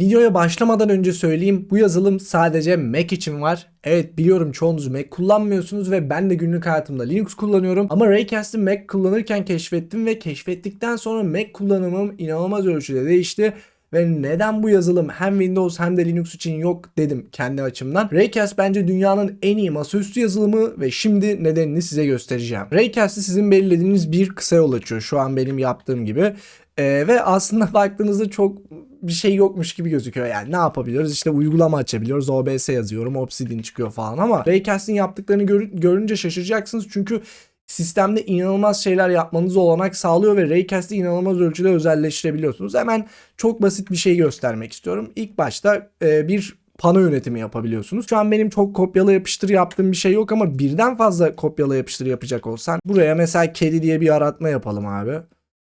Videoya başlamadan önce söyleyeyim bu yazılım sadece Mac için var. Evet biliyorum çoğunuz Mac kullanmıyorsunuz ve ben de günlük hayatımda Linux kullanıyorum. Ama Raycast'ı Mac kullanırken keşfettim ve keşfettikten sonra Mac kullanımım inanılmaz ölçüde değişti. Ve neden bu yazılım hem Windows hem de Linux için yok dedim kendi açımdan. Raycast bence dünyanın en iyi masaüstü yazılımı ve şimdi nedenini size göstereceğim. Raycast'ı sizin belirlediğiniz bir kısa yol açıyor şu an benim yaptığım gibi. Ee, ve aslında baktığınızda çok bir şey yokmuş gibi gözüküyor. Yani ne yapabiliyoruz? İşte uygulama açabiliyoruz. OBS yazıyorum. Obsidian çıkıyor falan ama Raycast'in yaptıklarını gör- görünce şaşıracaksınız. Çünkü sistemde inanılmaz şeyler yapmanızı olanak sağlıyor ve Raycast'i inanılmaz ölçüde özelleştirebiliyorsunuz. Hemen çok basit bir şey göstermek istiyorum. İlk başta e, bir pano yönetimi yapabiliyorsunuz. Şu an benim çok kopyala yapıştır yaptığım bir şey yok ama birden fazla kopyala yapıştır yapacak olsan buraya mesela kedi diye bir aratma yapalım abi.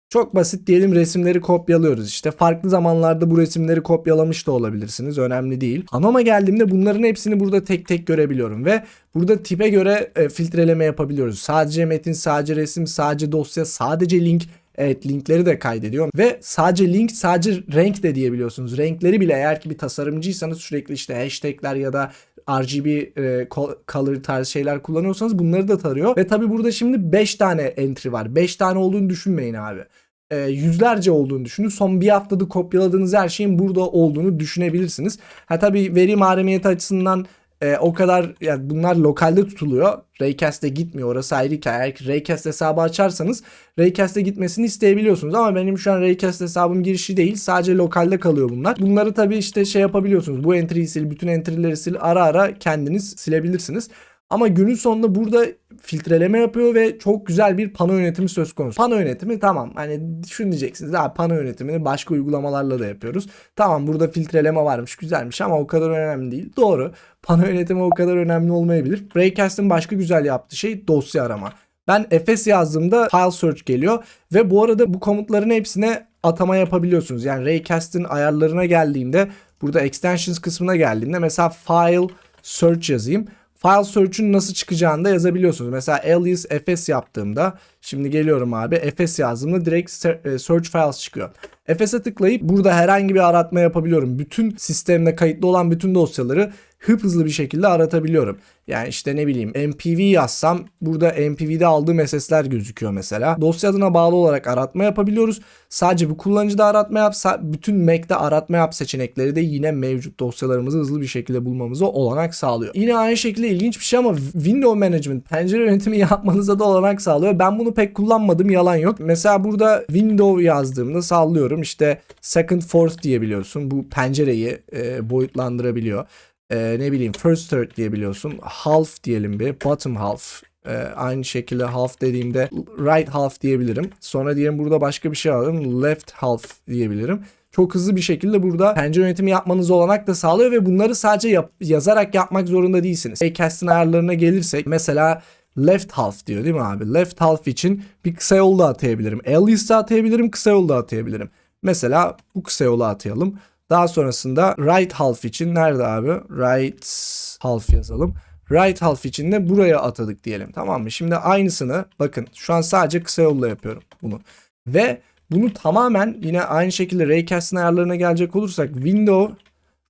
Çok basit diyelim resimleri kopyalıyoruz işte. Farklı zamanlarda bu resimleri kopyalamış da olabilirsiniz. Önemli değil. Anoma geldiğimde bunların hepsini burada tek tek görebiliyorum ve burada tipe göre e, filtreleme yapabiliyoruz. Sadece metin, sadece resim, sadece dosya, sadece link Evet linkleri de kaydediyor ve sadece link sadece renk de diyebiliyorsunuz. Renkleri bile eğer ki bir tasarımcıysanız sürekli işte hashtagler ya da RGB e, color tarzı şeyler kullanıyorsanız bunları da tarıyor. Ve tabi burada şimdi 5 tane entry var. 5 tane olduğunu düşünmeyin abi. E, yüzlerce olduğunu düşünün. Son bir haftada kopyaladığınız her şeyin burada olduğunu düşünebilirsiniz. Ha tabi veri mahremiyeti açısından e, o kadar yani bunlar lokalde tutuluyor. Raycast'e gitmiyor. Orası ayrı hikaye. Eğer Raycast hesabı açarsanız Raycast'e gitmesini isteyebiliyorsunuz. Ama benim şu an Raycast hesabım girişi değil. Sadece lokalde kalıyor bunlar. Bunları tabii işte şey yapabiliyorsunuz. Bu entry'yi sil, bütün entry'leri sil. Ara ara kendiniz silebilirsiniz. Ama günün sonunda burada filtreleme yapıyor ve çok güzel bir pano yönetimi söz konusu. Pano yönetimi tamam hani şunu diyeceksiniz pano yönetimini başka uygulamalarla da yapıyoruz. Tamam burada filtreleme varmış güzelmiş ama o kadar önemli değil. Doğru pano yönetimi o kadar önemli olmayabilir. Raycast'ın başka güzel yaptığı şey dosya arama. Ben fs yazdığımda file search geliyor ve bu arada bu komutların hepsine atama yapabiliyorsunuz. Yani Raycast'ın ayarlarına geldiğimde burada extensions kısmına geldiğimde mesela file search yazayım. File search'ün nasıl çıkacağını da yazabiliyorsunuz. Mesela alias fs yaptığımda şimdi geliyorum abi fs yazdığımda direkt search files çıkıyor. Fs'e tıklayıp burada herhangi bir aratma yapabiliyorum. Bütün sistemde kayıtlı olan bütün dosyaları hıp hızlı bir şekilde aratabiliyorum. Yani işte ne bileyim MPV yazsam burada MPV'de aldığım SS'ler gözüküyor mesela. Dosya adına bağlı olarak aratma yapabiliyoruz. Sadece bu kullanıcıda aratma yapsa bütün Mac'de aratma yap seçenekleri de yine mevcut dosyalarımızı hızlı bir şekilde bulmamıza olanak sağlıyor. Yine aynı şekilde ilginç bir şey ama Window Management pencere yönetimi yapmanıza da olanak sağlıyor. Ben bunu pek kullanmadım yalan yok. Mesela burada Window yazdığımda sallıyorum işte second fourth diyebiliyorsun. Bu pencereyi e, boyutlandırabiliyor e, ne bileyim first third diyebiliyorsun. Half diyelim bir. Bottom half. E, aynı şekilde half dediğimde right half diyebilirim. Sonra diyelim burada başka bir şey alalım. Left half diyebilirim. Çok hızlı bir şekilde burada pencere yönetimi yapmanız olanak da sağlıyor ve bunları sadece yap yazarak yapmak zorunda değilsiniz. Cast'in ayarlarına gelirsek mesela left half diyor değil mi abi? Left half için bir kısa yol da atayabilirim. Alias da atayabilirim, kısa yol da atayabilirim. Mesela bu kısa yolu atayalım. Daha sonrasında right half için nerede abi? Right half yazalım. Right half için de buraya atadık diyelim. Tamam mı? Şimdi aynısını bakın şu an sadece kısa yolla yapıyorum bunu. Ve bunu tamamen yine aynı şekilde Raycast'ın ayarlarına gelecek olursak window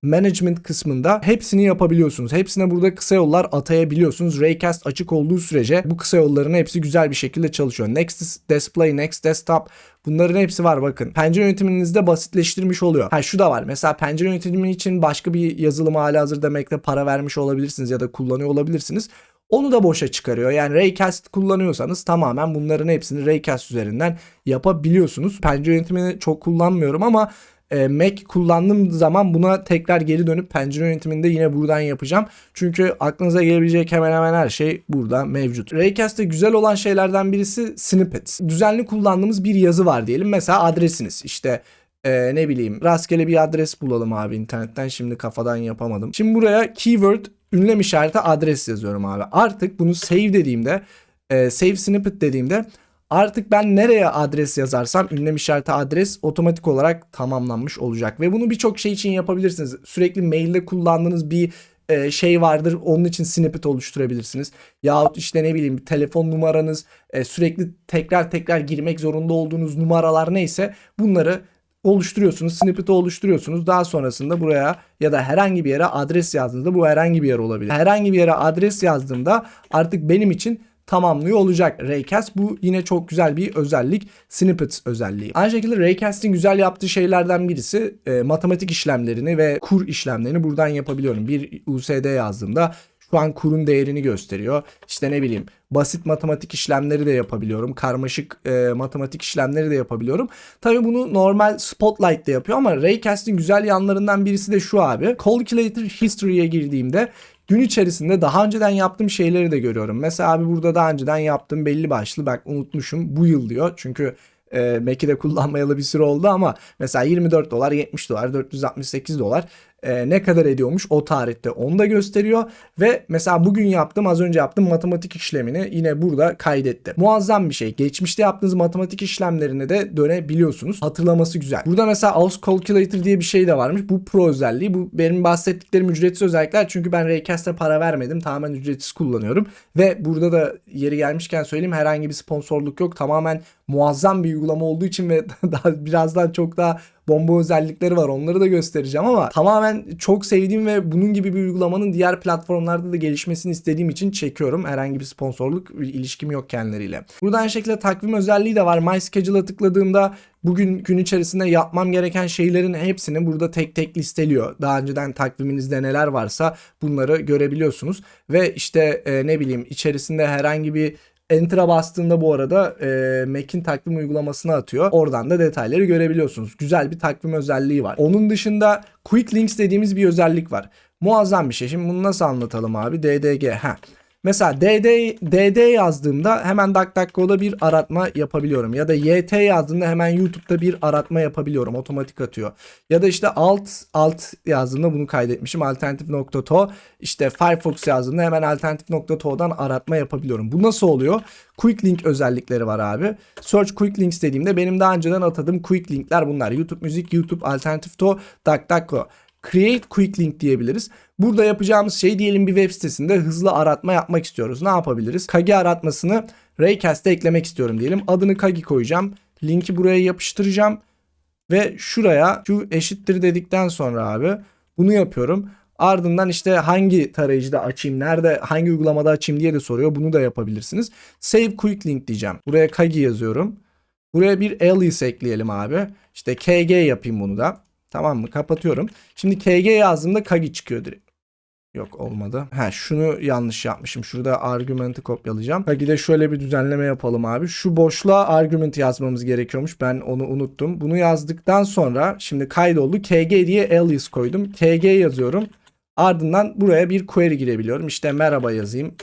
management kısmında hepsini yapabiliyorsunuz. Hepsine burada kısa yollar atayabiliyorsunuz. Raycast açık olduğu sürece bu kısa yolların hepsi güzel bir şekilde çalışıyor. Next display, next desktop bunların hepsi var bakın. Pencere yönetiminizde basitleştirmiş oluyor. Ha şu da var. Mesela pencere yönetimi için başka bir yazılım hali hazırda Mac'te para vermiş olabilirsiniz ya da kullanıyor olabilirsiniz. Onu da boşa çıkarıyor. Yani Raycast kullanıyorsanız tamamen bunların hepsini Raycast üzerinden yapabiliyorsunuz. Pencere yönetimini çok kullanmıyorum ama e, Mac kullandığım zaman buna tekrar geri dönüp pencere yönetiminde yine buradan yapacağım. Çünkü aklınıza gelebilecek hemen hemen her şey burada mevcut. Raycast'te güzel olan şeylerden birisi snippets. Düzenli kullandığımız bir yazı var diyelim. Mesela adresiniz. İşte ee, ne bileyim rastgele bir adres bulalım abi internetten şimdi kafadan yapamadım. Şimdi buraya keyword ünlem işareti adres yazıyorum abi. Artık bunu save dediğimde e, save snippet dediğimde Artık ben nereye adres yazarsam ünlem işareti adres otomatik olarak tamamlanmış olacak. Ve bunu birçok şey için yapabilirsiniz. Sürekli mailde kullandığınız bir e, şey vardır. Onun için snippet oluşturabilirsiniz. Yahut işte ne bileyim telefon numaranız e, sürekli tekrar tekrar girmek zorunda olduğunuz numaralar neyse bunları oluşturuyorsunuz. Snippet'ı oluşturuyorsunuz. Daha sonrasında buraya ya da herhangi bir yere adres yazdığınızda bu herhangi bir yer olabilir. Herhangi bir yere adres yazdığımda artık benim için tamamlıyor olacak Raycast. Bu yine çok güzel bir özellik. Snippets özelliği. Aynı şekilde Raycast'in güzel yaptığı şeylerden birisi e, matematik işlemlerini ve kur işlemlerini buradan yapabiliyorum. Bir USD yazdığımda şu an kurun değerini gösteriyor. İşte ne bileyim basit matematik işlemleri de yapabiliyorum. Karmaşık e, matematik işlemleri de yapabiliyorum. Tabii bunu normal Spotlight'te yapıyor ama Raycast'in güzel yanlarından birisi de şu abi. Calculator History'ye girdiğimde gün içerisinde daha önceden yaptığım şeyleri de görüyorum. Mesela abi burada daha önceden yaptığım belli başlı bak unutmuşum bu yıl diyor. Çünkü e, Mac'i de kullanmayalı bir süre oldu ama mesela 24 dolar 70 dolar 468 dolar e, ne kadar ediyormuş o tarihte onu da gösteriyor ve mesela bugün yaptım az önce yaptığım matematik işlemini yine burada kaydetti. Muazzam bir şey. Geçmişte yaptığınız matematik işlemlerine de dönebiliyorsunuz. Hatırlaması güzel. Burada mesela Aus Calculator diye bir şey de varmış. Bu pro özelliği. Bu benim bahsettiklerim ücretsiz özellikler. Çünkü ben Raycast'e para vermedim. Tamamen ücretsiz kullanıyorum. Ve burada da yeri gelmişken söyleyeyim herhangi bir sponsorluk yok. Tamamen muazzam bir uygulama olduğu için ve daha birazdan çok daha bomba özellikleri var. Onları da göstereceğim ama tamamen çok sevdiğim ve bunun gibi bir uygulamanın diğer platformlarda da gelişmesini istediğim için çekiyorum. Herhangi bir sponsorluk ilişkim yok kendileriyle. Burada aynı şekilde takvim özelliği de var. My Schedule'a tıkladığımda bugün gün içerisinde yapmam gereken şeylerin hepsini burada tek tek listeliyor. Daha önceden takviminizde neler varsa bunları görebiliyorsunuz. Ve işte e, ne bileyim içerisinde herhangi bir Enter'a bastığında bu arada e, Mac'in takvim uygulamasına atıyor. Oradan da detayları görebiliyorsunuz. Güzel bir takvim özelliği var. Onun dışında Quick Links dediğimiz bir özellik var. Muazzam bir şey. Şimdi bunu nasıl anlatalım abi? DDG. Heh. Mesela DD, DD yazdığımda hemen DuckDuckGo'da bir aratma yapabiliyorum. Ya da YT yazdığımda hemen YouTube'da bir aratma yapabiliyorum. Otomatik atıyor. Ya da işte alt alt yazdığımda bunu kaydetmişim. Alternatif.to işte Firefox yazdığımda hemen alternatif.to'dan aratma yapabiliyorum. Bu nasıl oluyor? Quick Link özellikleri var abi. Search Quick Links dediğimde benim daha önceden atadığım Quick Linkler bunlar. YouTube Müzik, YouTube, Alternatif.to, DuckDuckGo. Create Quick Link diyebiliriz. Burada yapacağımız şey diyelim bir web sitesinde hızlı aratma yapmak istiyoruz. Ne yapabiliriz? Kagi aratmasını Raycast'e eklemek istiyorum diyelim. Adını Kagi koyacağım. Linki buraya yapıştıracağım. Ve şuraya şu eşittir dedikten sonra abi bunu yapıyorum. Ardından işte hangi tarayıcıda açayım, nerede, hangi uygulamada açayım diye de soruyor. Bunu da yapabilirsiniz. Save Quick Link diyeceğim. Buraya Kagi yazıyorum. Buraya bir alias ekleyelim abi. İşte KG yapayım bunu da. Tamam mı? Kapatıyorum. Şimdi KG yazdığımda Kagi çıkıyor direkt. Yok olmadı. Ha şunu yanlış yapmışım. Şurada argümanti kopyalayacağım. Kagi'de şöyle bir düzenleme yapalım abi. Şu boşluğa argument yazmamız gerekiyormuş. Ben onu unuttum. Bunu yazdıktan sonra şimdi kaydoldu. KG diye alias koydum. KG yazıyorum. Ardından buraya bir query girebiliyorum. İşte merhaba yazayım.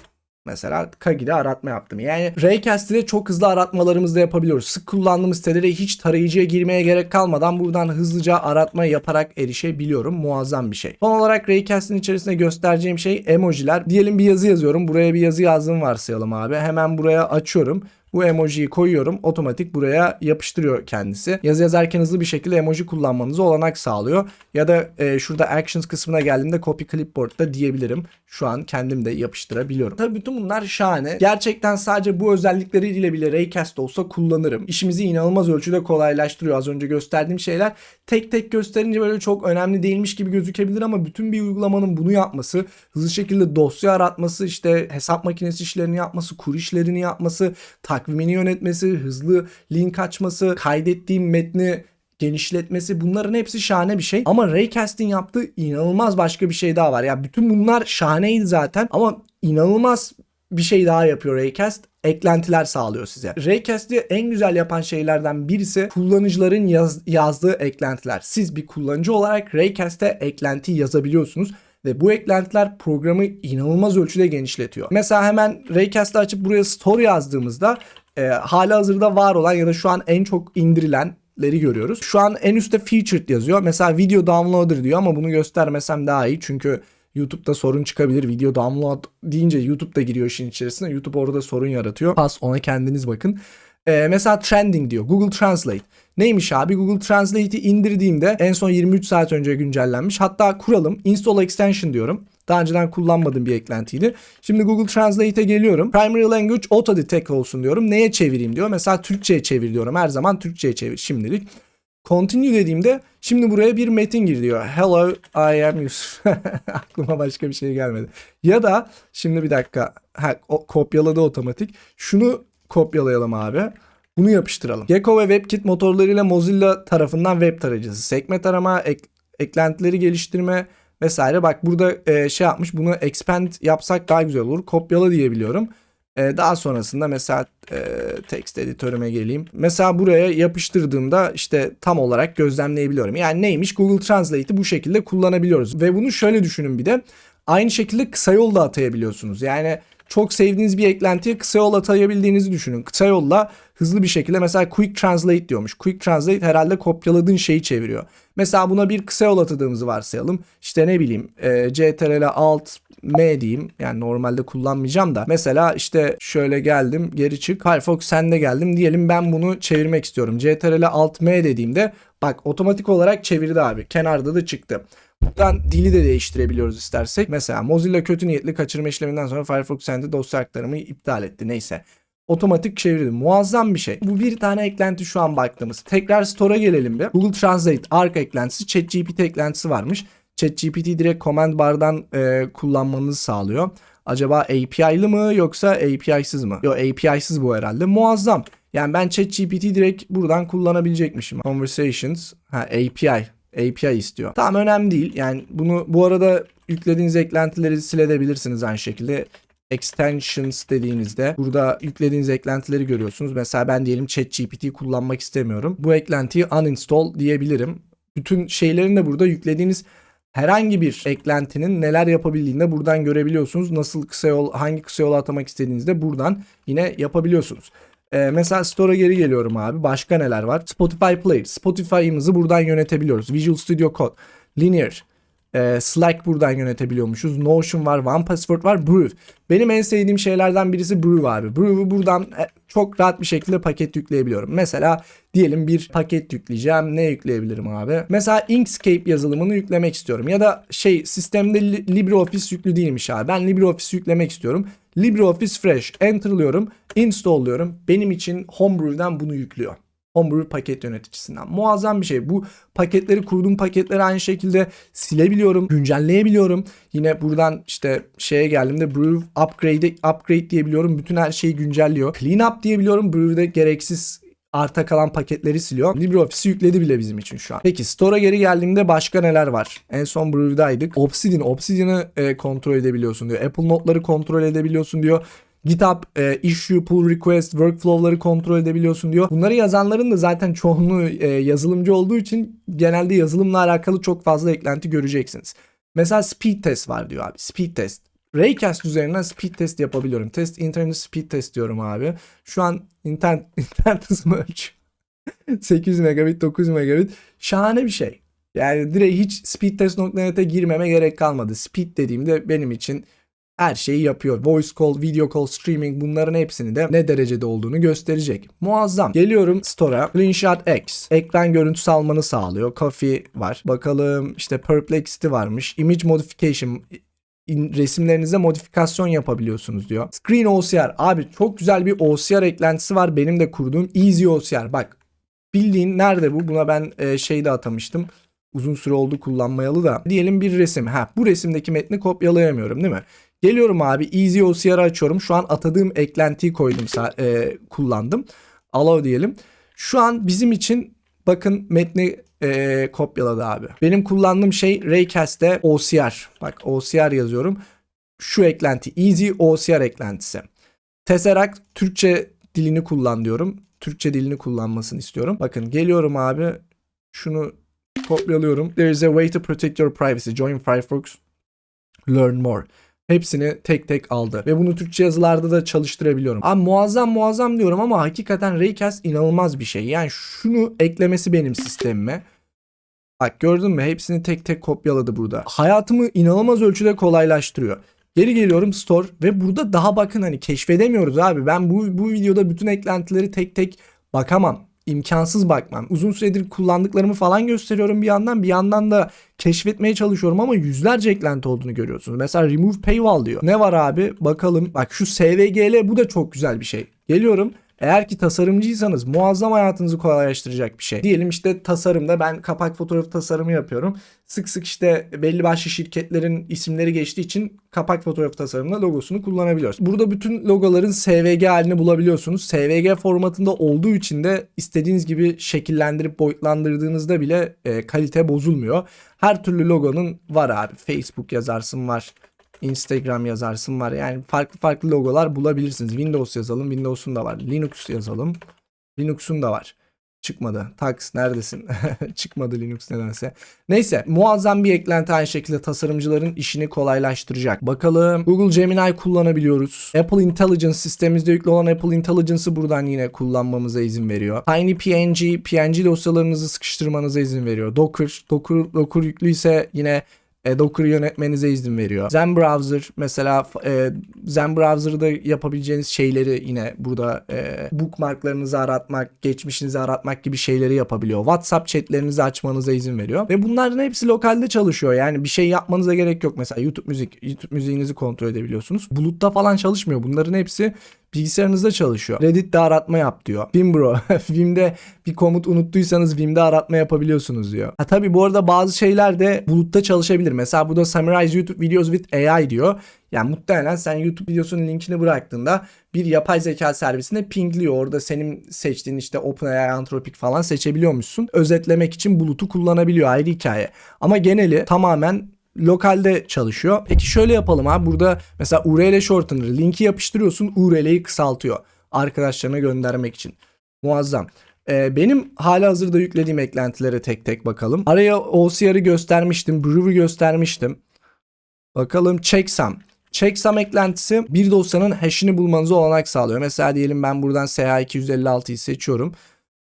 Mesela Kagi'de aratma yaptım. Yani Raycast ile çok hızlı aratmalarımızı da yapabiliyoruz. Sık kullandığımız sitelere hiç tarayıcıya girmeye gerek kalmadan buradan hızlıca aratma yaparak erişebiliyorum. Muazzam bir şey. Son olarak Raycast'in içerisinde göstereceğim şey emojiler. Diyelim bir yazı yazıyorum. Buraya bir yazı yazdığımı varsayalım abi. Hemen buraya açıyorum. Bu emojiyi koyuyorum. Otomatik buraya yapıştırıyor kendisi. Yazı yazarken hızlı bir şekilde emoji kullanmanızı olanak sağlıyor. Ya da e, şurada actions kısmına geldiğimde copy clipboard'da diyebilirim. Şu an kendim de yapıştırabiliyorum. Tabii bütün bunlar şahane. Gerçekten sadece bu özellikleriyle bile Raycast olsa kullanırım. İşimizi inanılmaz ölçüde kolaylaştırıyor. Az önce gösterdiğim şeyler tek tek gösterince böyle çok önemli değilmiş gibi gözükebilir ama bütün bir uygulamanın bunu yapması, hızlı şekilde dosya aratması, işte hesap makinesi işlerini yapması, kur işlerini yapması, takvimini yönetmesi, hızlı link açması, kaydettiğim metni genişletmesi bunların hepsi şahane bir şey. Ama Raycast'in yaptığı inanılmaz başka bir şey daha var. Ya bütün bunlar şahaneydi zaten ama inanılmaz bir şey daha yapıyor Raycast. Eklentiler sağlıyor size. Raycast'i en güzel yapan şeylerden birisi kullanıcıların yaz, yazdığı eklentiler. Siz bir kullanıcı olarak Raycast'e eklenti yazabiliyorsunuz ve bu eklentiler programı inanılmaz ölçüde genişletiyor. Mesela hemen Raycast'ı açıp buraya story yazdığımızda e, hala hazırda var olan ya da şu an en çok indirilenleri görüyoruz. Şu an en üstte featured yazıyor. Mesela video downloader diyor ama bunu göstermesem daha iyi. Çünkü YouTube'da sorun çıkabilir. Video download deyince YouTube da giriyor işin içerisine. YouTube orada sorun yaratıyor. Pas ona kendiniz bakın. Ee, mesela trending diyor. Google Translate. Neymiş abi? Google Translate'i indirdiğimde en son 23 saat önce güncellenmiş. Hatta kuralım. Install extension diyorum. Daha önceden kullanmadığım bir eklentiydi. Şimdi Google Translate'e geliyorum. Primary Language Auto Detect olsun diyorum. Neye çevireyim diyor. Mesela Türkçe'ye çevir diyorum. Her zaman Türkçe'ye çevir şimdilik. Continue dediğimde şimdi buraya bir metin gir diyor. Hello I am Yusuf. Aklıma başka bir şey gelmedi. Ya da şimdi bir dakika. Ha, o, kopyaladı otomatik. Şunu kopyalayalım abi. Bunu yapıştıralım. Gecko ve WebKit motorlarıyla Mozilla tarafından web tarayıcısı, sekme tarama, ek, eklentileri geliştirme vesaire. Bak burada e, şey yapmış bunu expand yapsak daha güzel olur. Kopyala diyebiliyorum. E, daha sonrasında mesela e, text editörüme geleyim. Mesela buraya yapıştırdığımda işte tam olarak gözlemleyebiliyorum. Yani neymiş Google Translate'i bu şekilde kullanabiliyoruz. Ve bunu şöyle düşünün bir de. Aynı şekilde kısa yol da atayabiliyorsunuz. Yani çok sevdiğiniz bir eklentiye kısa yol atayabildiğinizi düşünün. Kısa yolla hızlı bir şekilde mesela Quick Translate diyormuş. Quick Translate herhalde kopyaladığın şeyi çeviriyor. Mesela buna bir kısa yol atadığımızı varsayalım. İşte ne bileyim e, CTRL Alt M diyeyim. Yani normalde kullanmayacağım da. Mesela işte şöyle geldim geri çık. Firefox sende geldim. Diyelim ben bunu çevirmek istiyorum. CTRL Alt M dediğimde bak otomatik olarak çevirdi abi. Kenarda da çıktı. Buradan dili de değiştirebiliyoruz istersek. Mesela Mozilla kötü niyetli kaçırma işleminden sonra Firefox sende dosya aktarımı iptal etti. Neyse. Otomatik çevirdi. Muazzam bir şey. Bu bir tane eklenti şu an baktığımız. Tekrar Store'a gelelim bir. Google Translate Arc eklentisi, ChatGPT eklentisi varmış. ChatGPT direkt command bar'dan e, kullanmanızı sağlıyor. Acaba API'lı mı yoksa API'sız mı? Yok API'sız bu herhalde. Muazzam. Yani ben ChatGPT direkt buradan kullanabilecekmişim. Conversations, ha API. API istiyor. Tamam önemli değil. Yani bunu bu arada yüklediğiniz eklentileri silebilirsiniz aynı şekilde. Extensions dediğinizde burada yüklediğiniz eklentileri görüyorsunuz. Mesela ben diyelim ChatGPT kullanmak istemiyorum. Bu eklentiyi uninstall diyebilirim. Bütün şeylerin de burada yüklediğiniz herhangi bir eklentinin neler yapabildiğini de buradan görebiliyorsunuz. Nasıl kısa yol, hangi kısa yol atamak istediğinizde buradan yine yapabiliyorsunuz. Ee, mesela Store'a geri geliyorum abi. Başka neler var? Spotify Player. Spotify'ımızı buradan yönetebiliyoruz. Visual Studio Code. Linear. Ee, Slack buradan yönetebiliyormuşuz. Notion var. OnePassword var. Brew. Benim en sevdiğim şeylerden birisi Brew abi. Brew'u buradan e, çok rahat bir şekilde paket yükleyebiliyorum. Mesela diyelim bir paket yükleyeceğim. Ne yükleyebilirim abi? Mesela Inkscape yazılımını yüklemek istiyorum. Ya da şey sistemde LibreOffice yüklü değilmiş abi. Ben LibreOffice yüklemek istiyorum. LibreOffice Fresh enter'lıyorum, install'lıyorum. Benim için Homebrew'den bunu yüklüyor. Homebrew paket yöneticisinden. Muazzam bir şey. Bu paketleri kurduğum paketleri aynı şekilde silebiliyorum, güncelleyebiliyorum. Yine buradan işte şeye geldiğimde Brew upgrade upgrade diyebiliyorum. Bütün her şeyi güncelliyor. Clean up diyebiliyorum. Brew'de gereksiz arta kalan paketleri siliyor. LibreOffice'i yükledi bile bizim için şu an. Peki Store'a geri geldiğimde başka neler var? En son Brew'daydık. Obsidian. Obsidian'ı e, kontrol edebiliyorsun diyor. Apple notları kontrol edebiliyorsun diyor. GitHub e, issue, pull request, workflow'ları kontrol edebiliyorsun diyor. Bunları yazanların da zaten çoğunluğu e, yazılımcı olduğu için genelde yazılımla alakalı çok fazla eklenti göreceksiniz. Mesela speed test var diyor abi. Speed test. Raycast üzerinden speed test yapabiliyorum. Test internet speed test diyorum abi. Şu an internet, internet hızımı ölçüyor. 800 megabit 900 megabit. Şahane bir şey. Yani direkt hiç speedtest.net'e girmeme gerek kalmadı. Speed dediğimde benim için her şeyi yapıyor. Voice call, video call, streaming bunların hepsini de ne derecede olduğunu gösterecek. Muazzam. Geliyorum Store'a. Screenshot X. Ekran görüntüsü almanı sağlıyor. Coffee var. Bakalım işte Perplexity varmış. Image Modification resimlerinize modifikasyon yapabiliyorsunuz diyor. Screen OCR. Abi çok güzel bir OCR eklentisi var. Benim de kurduğum Easy OCR. Bak bildiğin nerede bu? Buna ben e, şey de atamıştım. Uzun süre oldu kullanmayalı da. Diyelim bir resim. Ha bu resimdeki metni kopyalayamıyorum değil mi? Geliyorum abi Easy OCR'ı açıyorum. Şu an atadığım eklentiyi koydum e, kullandım. Allow diyelim. Şu an bizim için bakın metni e, kopyaladı abi. Benim kullandığım şey Raycast'te OCR. Bak OCR yazıyorum. Şu eklenti Easy OCR eklentisi. Tesseract Türkçe dilini kullan diyorum. Türkçe dilini kullanmasını istiyorum. Bakın geliyorum abi. Şunu kopyalıyorum. There is a way to protect your privacy. Join Firefox. Learn more. Hepsini tek tek aldı. Ve bunu Türkçe yazılarda da çalıştırabiliyorum. Abi muazzam muazzam diyorum ama hakikaten Raycast inanılmaz bir şey. Yani şunu eklemesi benim sistemime. Bak gördün mü? Hepsini tek tek kopyaladı burada. Hayatımı inanılmaz ölçüde kolaylaştırıyor. Geri geliyorum store ve burada daha bakın hani keşfedemiyoruz abi. Ben bu, bu videoda bütün eklentileri tek tek bakamam imkansız bakmam. Uzun süredir kullandıklarımı falan gösteriyorum bir yandan. Bir yandan da keşfetmeye çalışıyorum ama yüzlerce eklenti olduğunu görüyorsunuz. Mesela remove paywall diyor. Ne var abi? Bakalım. Bak şu SVGL bu da çok güzel bir şey. Geliyorum. Eğer ki tasarımcıysanız muazzam hayatınızı kolaylaştıracak bir şey. Diyelim işte tasarımda ben kapak fotoğrafı tasarımı yapıyorum. Sık sık işte belli başlı şirketlerin isimleri geçtiği için kapak fotoğrafı tasarımında logosunu kullanabiliyoruz. Burada bütün logoların SVG halini bulabiliyorsunuz. SVG formatında olduğu için de istediğiniz gibi şekillendirip boyutlandırdığınızda bile e, kalite bozulmuyor. Her türlü logonun var abi. Facebook yazarsın var. Instagram yazarsın var. Yani farklı farklı logolar bulabilirsiniz. Windows yazalım. Windows'un da var. Linux yazalım. Linux'un da var. Çıkmadı. Tax neredesin? Çıkmadı Linux nedense. Neyse muazzam bir eklenti aynı şekilde tasarımcıların işini kolaylaştıracak. Bakalım Google Gemini kullanabiliyoruz. Apple Intelligence sistemimizde yüklü olan Apple Intelligence'ı buradan yine kullanmamıza izin veriyor. Tiny PNG, PNG dosyalarınızı sıkıştırmanıza izin veriyor. Docker, Docker, Docker yüklüyse yine e, Docker'ı yönetmenize izin veriyor. Zen Browser mesela e, Zen Browser'da yapabileceğiniz şeyleri yine burada e, bookmarklarınızı aratmak, geçmişinizi aratmak gibi şeyleri yapabiliyor. WhatsApp chatlerinizi açmanıza izin veriyor. Ve bunların hepsi lokalde çalışıyor. Yani bir şey yapmanıza gerek yok. Mesela YouTube müzik, YouTube müziğinizi kontrol edebiliyorsunuz. Bulutta falan çalışmıyor. Bunların hepsi bilgisayarınızda çalışıyor. Reddit'te aratma yap diyor. Vimbro. Vim'de bir komut unuttuysanız Vim'de aratma yapabiliyorsunuz diyor. Ha tabii bu arada bazı şeyler de bulutta çalışabilir. Mesela burada Summarize YouTube Videos with AI diyor. Yani muhtemelen sen YouTube videosunun linkini bıraktığında bir yapay zeka servisine pingliyor. Orada senin seçtiğin işte OpenAI, Anthropic falan seçebiliyormuşsun. Özetlemek için bulutu kullanabiliyor ayrı hikaye. Ama geneli tamamen lokalde çalışıyor. Peki şöyle yapalım abi. Burada mesela URL shortener linki yapıştırıyorsun URL'yi kısaltıyor. Arkadaşlarına göndermek için. Muazzam. Ee, benim hala hazırda yüklediğim eklentilere tek tek bakalım. Araya OCR'ı göstermiştim. Brew göstermiştim. Bakalım checksum. Checksum eklentisi bir dosyanın hash'ini bulmanıza olanak sağlıyor. Mesela diyelim ben buradan SH256'yı seçiyorum.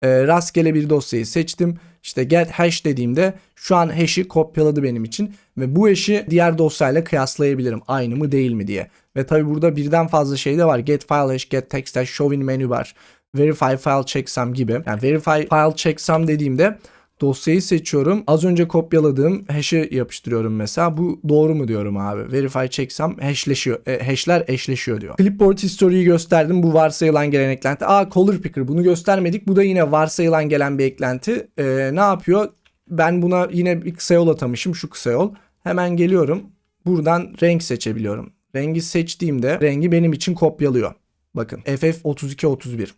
Ee, rastgele bir dosyayı seçtim. İşte get hash dediğimde şu an hash'i kopyaladı benim için ve bu hash'i diğer dosyayla kıyaslayabilirim. Aynı mı değil mi diye. Ve tabi burada birden fazla şey de var. Get file hash, get text hash, show in menü var. Verify file checksum gibi. Yani verify file checksum dediğimde dosyayı seçiyorum. Az önce kopyaladığım hash'i yapıştırıyorum mesela. Bu doğru mu diyorum abi. Verify checksum hashleşiyor. E, hash'ler eşleşiyor diyor. Clipboard history'yi gösterdim. Bu varsayılan gelen eklenti. Aa color picker bunu göstermedik. Bu da yine varsayılan gelen bir eklenti. Ee, ne yapıyor? Ben buna yine bir kısa yol atamışım. Şu kısa yol. Hemen geliyorum. Buradan renk seçebiliyorum. Rengi seçtiğimde rengi benim için kopyalıyor. Bakın FF3231.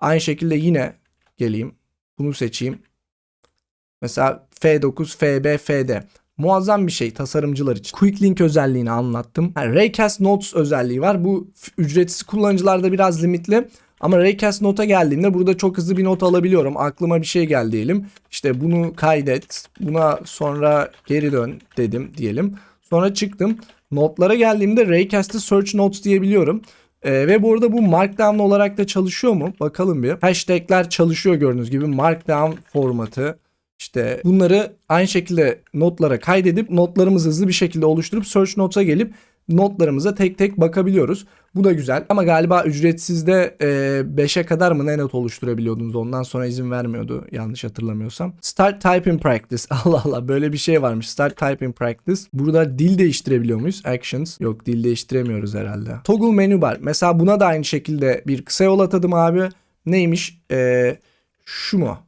Aynı şekilde yine geleyim. Bunu seçeyim. Mesela F9, FB, FD. Muazzam bir şey tasarımcılar için. Quick Link özelliğini anlattım. Yani Raycast Notes özelliği var. Bu ücretsiz kullanıcılarda biraz limitli. Ama Raycast Note'a geldiğimde burada çok hızlı bir not alabiliyorum. Aklıma bir şey geldi diyelim. İşte bunu kaydet. Buna sonra geri dön dedim diyelim. Sonra çıktım. Notlara geldiğimde Raycast'ı Search Notes diyebiliyorum. Ee, ve bu arada bu Markdown olarak da çalışıyor mu? Bakalım bir. Hashtagler çalışıyor gördüğünüz gibi. Markdown formatı. İşte bunları aynı şekilde notlara kaydedip notlarımızı hızlı bir şekilde oluşturup Search Notes'a gelip notlarımıza tek tek bakabiliyoruz. Bu da güzel ama galiba ücretsizde 5'e kadar mı ne not oluşturabiliyordunuz ondan sonra izin vermiyordu yanlış hatırlamıyorsam. Start Typing Practice Allah Allah böyle bir şey varmış Start Typing Practice. Burada dil değiştirebiliyor muyuz? Actions yok dil değiştiremiyoruz herhalde. Toggle Menu Bar mesela buna da aynı şekilde bir kısa yol atadım abi. Neymiş? Ee, şu mu?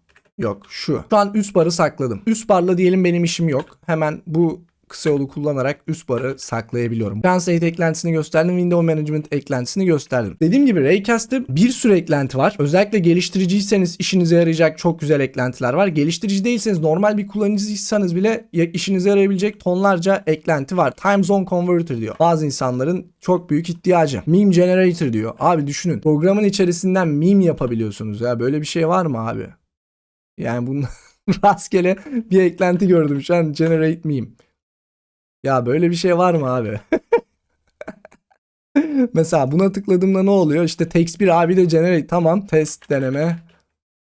Yok şu. Şu an üst barı sakladım. Üst barla diyelim benim işim yok. Hemen bu kısa yolu kullanarak üst barı saklayabiliyorum. Translate eklentisini gösterdim. Window Management eklentisini gösterdim. Dediğim gibi Raycast'te bir sürü eklenti var. Özellikle geliştiriciyseniz işinize yarayacak çok güzel eklentiler var. Geliştirici değilseniz normal bir kullanıcıysanız bile işinize yarayabilecek tonlarca eklenti var. Time Zone Converter diyor. Bazı insanların çok büyük ihtiyacı. Meme Generator diyor. Abi düşünün. Programın içerisinden meme yapabiliyorsunuz ya. Böyle bir şey var mı abi? Yani bunun rastgele bir eklenti gördüm şu an generate meme. Ya böyle bir şey var mı abi? Mesela buna tıkladığımda ne oluyor? İşte text 1 abi de generate tamam test deneme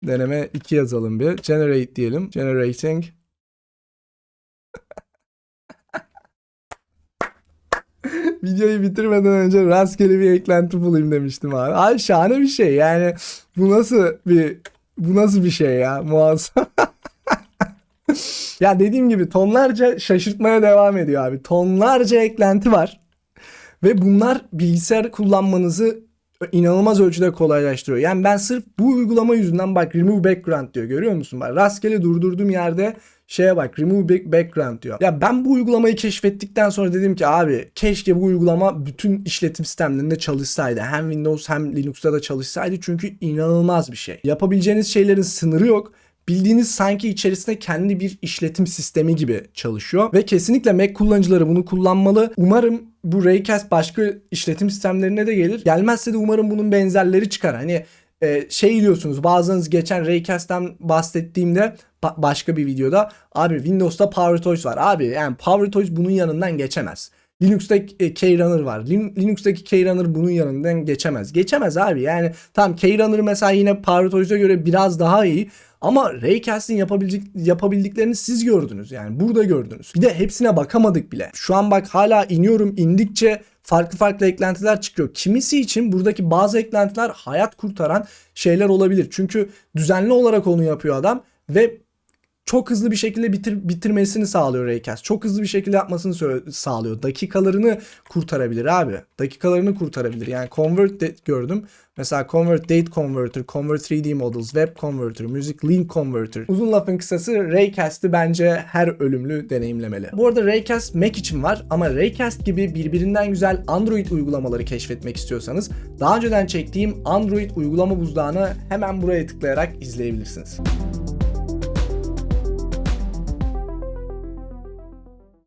deneme 2 yazalım bir. Generate diyelim. Generating. Videoyu bitirmeden önce rastgele bir eklenti bulayım demiştim abi. Abi şahane bir şey yani bu nasıl bir bu nasıl bir şey ya muazzam. ya dediğim gibi tonlarca şaşırtmaya devam ediyor abi. Tonlarca eklenti var. Ve bunlar bilgisayar kullanmanızı inanılmaz ölçüde kolaylaştırıyor. Yani ben sırf bu uygulama yüzünden bak remove background diyor görüyor musun? Bak rastgele durdurduğum yerde şeye bak remove back- background diyor. Ya ben bu uygulamayı keşfettikten sonra dedim ki abi keşke bu uygulama bütün işletim sistemlerinde çalışsaydı. Hem Windows hem Linux'ta da çalışsaydı çünkü inanılmaz bir şey. Yapabileceğiniz şeylerin sınırı yok. Bildiğiniz sanki içerisinde kendi bir işletim sistemi gibi çalışıyor. Ve kesinlikle Mac kullanıcıları bunu kullanmalı. Umarım bu Raycast başka işletim sistemlerine de gelir. Gelmezse de umarım bunun benzerleri çıkar. Hani e, şey diyorsunuz bazılarınız geçen Raycast'tan bahsettiğimde ba- başka bir videoda abi Windows'ta PowerToys var. Abi yani PowerToys bunun yanından geçemez. Linux'ta e, Keyrunner var. Lin- Linux'taki Keyrunner bunun yanından geçemez. Geçemez abi. Yani tam Keyrunner mesela yine PowerToys'a göre biraz daha iyi. Ama Raycast'in yapabilecek, yapabildiklerini siz gördünüz. Yani burada gördünüz. Bir de hepsine bakamadık bile. Şu an bak hala iniyorum. indikçe farklı farklı eklentiler çıkıyor. Kimisi için buradaki bazı eklentiler hayat kurtaran şeyler olabilir. Çünkü düzenli olarak onu yapıyor adam ve çok hızlı bir şekilde bitir, bitirmesini sağlıyor Raycast. Çok hızlı bir şekilde yapmasını sağlıyor. Dakikalarını kurtarabilir abi. Dakikalarını kurtarabilir. Yani convert de- gördüm. Mesela convert date converter, convert 3D models, web converter, music link converter. Uzun lafın kısası Raycast'ı bence her ölümlü deneyimlemeli. Bu arada Raycast Mac için var ama Raycast gibi birbirinden güzel Android uygulamaları keşfetmek istiyorsanız daha önceden çektiğim Android uygulama buzdağını hemen buraya tıklayarak izleyebilirsiniz.